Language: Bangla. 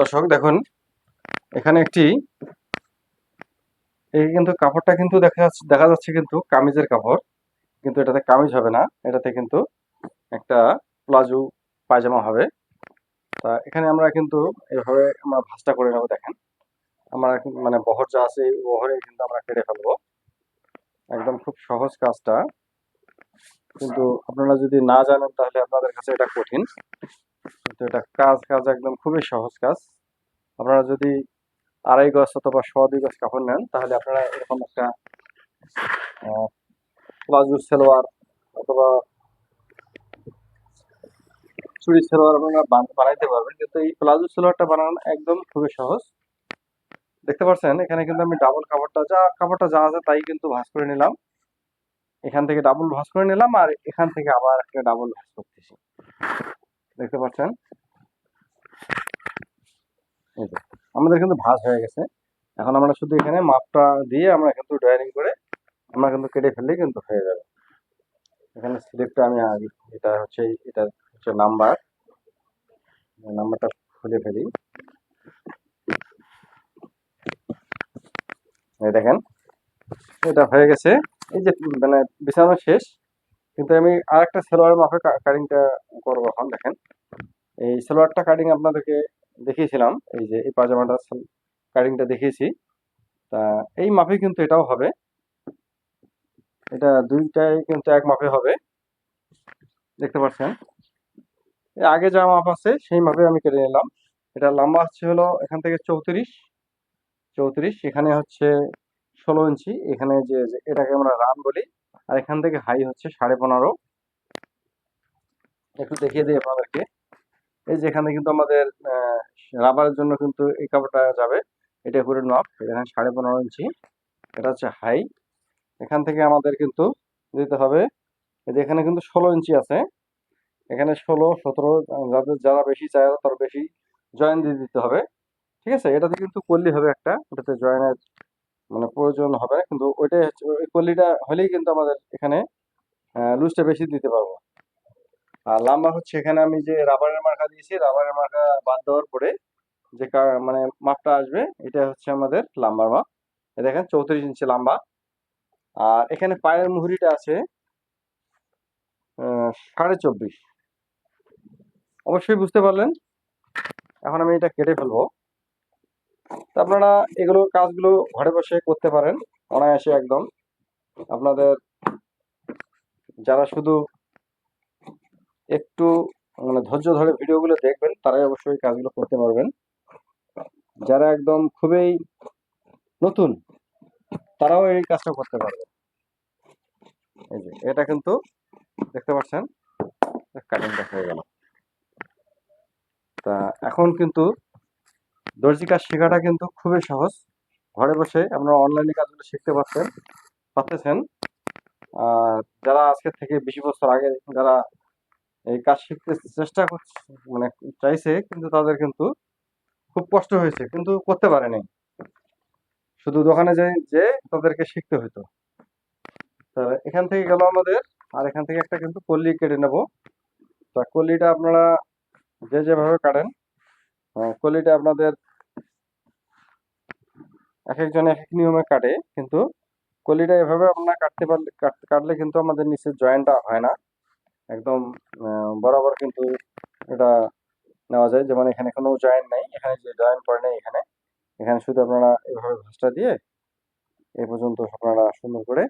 দর্শক, দেখুন। এখানে একটি, এই কিন্তু কাপড়টা কিন্তু দেখা যাচ্ছে দেখা যাচ্ছে কিন্তু কামিজের কাপড়, কিন্তু এটাতে কামিজ হবে না। এটাতে কিন্তু একটা প্লাজো পায়জামা হবে। তা এখানে আমরা কিন্তু এভাবে আমরা ভাঁজটা করে নেব, দেখেন। আমরা মানে বহর যা আছে এই বহরে কিন্তু আমরা কেটে ফেলব। একদম খুব সহজ কাজটা। কিন্তু আপনারা যদি না জানেন, তাহলে আপনাদের কাছে এটা কঠিন। কিন্তু এটা কাজ কাজ একদম খুবই সহজ কাজ। আপনারা যদি আড়াই গজ অথবা সোয়া দুই গজ কাপড় নেন, তাহলে আপনারা এরকম একটা প্লাজো সালোয়ার অথবা চুড়ি সালোয়ার আপনারা বানাইতে পারবেন। কিন্তু এই প্লাজো সালোয়ারটা বানানো একদম খুবই সহজ। দেখতে পাচ্ছেন, এখানে কিন্তু আমি ডাবল কাপড়টা, যা কাপড়টা যা আছে তাই কিন্তু ভাঁজ করে নিলাম। এখান থেকে ডাবল ভাঁজ করে নিলাম আর এখান থেকে আবার একটা ডাবল ভাঁজ করতেছি। দেখতে পাচ্ছেন? এই যে, আমাদের কিন্তু ভাঁজ হয়ে গেছে। এখন আমরা শুধু এখানে মাপটা দিয়ে আমরা কিন্তু ড্রয়িং করে আমরা কিন্তু কেটে ফেললেই কিন্তু হয়ে যাবে। এখানে স্লিপটা আমি আগে এটা হচ্ছে এটা হচ্ছে নাম্বার নাম্বারটা খুলে ফেলি। দেখেন, এটা হয়ে গেছে। এই যে মানে বিছানো শেষ। কিন্তু আমি আর একটা সেলোয়ার মাপে কাটিংটা করব এখন, দেখেন। এই সেলোয়ারটা কাটিং আপনাদেরকে দেখিয়েছিলাম, এই যে এই পাজামাটা কাটিংটা দেখিয়েছি। তা এই মাপে কিন্তু এটাও হবে। এটা দুইটাই কিন্তু এক মাপে হবে। দেখতে পাচ্ছেন? আগে যা মাপ আছে, সেই মাপে আমি কেটে নিলাম। এটা লম্বা হচ্ছে হলো এখান থেকে চৌত্রিশ। চৌত্রিশ, এখানে হচ্ছে ষোলো ইঞ্চি। এখানে যে এটাকে আমরা রান বলি আর এখান থেকে হাই হচ্ছে সাড়ে পনেরো। একটু দেখিয়ে দিই আপনাদেরকে। এই যে এখানে কিন্তু আমাদের রাবারের জন্য কিন্তু এই কাপড়টা যাবে। এটা পুরো মাপ এখানে সাড়ে পনেরো ইঞ্চি। এটা হচ্ছে হাই এখান থেকে আমাদের কিন্তু দিতে হবে, এই যে এখানে কিন্তু ষোলো ইঞ্চি আছে। এখানে ষোলো, সতেরো, যাদের যারা বেশি চায় তার বেশি জয়েন দিয়ে দিতে হবে। ঠিক আছে? এটাতে কিন্তু করলেই হবে একটা, ওটাতে জয়েনের মানে প্রয়োজন হবে। না কিন্তু ওইটাই হচ্ছে, ওই কল্লিটা হলেই কিন্তু আমাদের এখানে লুজটা বেশি দিতে পারব। আর লাম্বা হচ্ছে এখানে আমি যে রাবারের মার্কা দিয়েছি রাবারের মার্কা বাদ দেওয়ার পরে যে মানে মাপটা আসবে, এটা হচ্ছে আমাদের লাম্বার মাপ দেখেন, চৌত্রিশ ইঞ্চি লাম্বা আর এখানে পায়ের মুহুরিটা আছে সাড়ে চব্বিশ। অবশ্যই বুঝতে পারলেন। এখন আমি এটা কেটে ফেলব। তা আপনারা এগুলো কাজগুলো ঘরে বসে করতে পারেন, অনায়াসে একদম। আপনাদের যারা শুধু একটু মানে ধৈর্য ধরে ভিডিওগুলো দেখবেন, তারাই অবশ্যই কাজগুলো করতে পারবেন। যারা একদম খুবই নতুন, তারাও এই কাজটা করতে পারবে এই যে, এটা কিন্তু দেখতে পাচ্ছেন কাটিংটা হয়ে গেল। তা এখন কিন্তু দর্জি কাজ শেখাটা কিন্তু খুবই সহজ। ঘরে বসে আপনারা অনলাইনে কাজগুলো শিখতে পারছেন, পারতেছেন। আর যারা আজকে থেকে বিশ বছর আগে যারা এই কাজ শিখতে চেষ্টা করছে মানে চাইছে, কিন্তু তাদের কিন্তু খুব কষ্ট হয়েছে, কিন্তু করতে পারেনি। শুধু দোকানে যাই, যে তাদেরকে শিখতে হতো তা এখান থেকে গেল আমাদের, আর এখান থেকে একটা কিন্তু কল্লি কেটে নেব। তা কল্লিটা আপনারা যে যেভাবে কাটেন আহ, কল্লিটা আপনাদের এক একজন এক এক নিয়মে কাটে কিন্তু কলিটা এভাবে আপনার কাটতে পারলে কাট- কাটলে কিন্তু আমাদের নিচের জয়েন্টটা হয় না। একদম বরাবর কিন্তু এটা নেওয়া যায়। যেমন এখানে কোনো জয়েন্ট নেই এখানে যে জয়েন্ট পড়ে নেই এখানে। এখানে শুধু আপনারা এভাবে ভাঁজটা দিয়ে এ পর্যন্ত আপনারা সুন্দর করে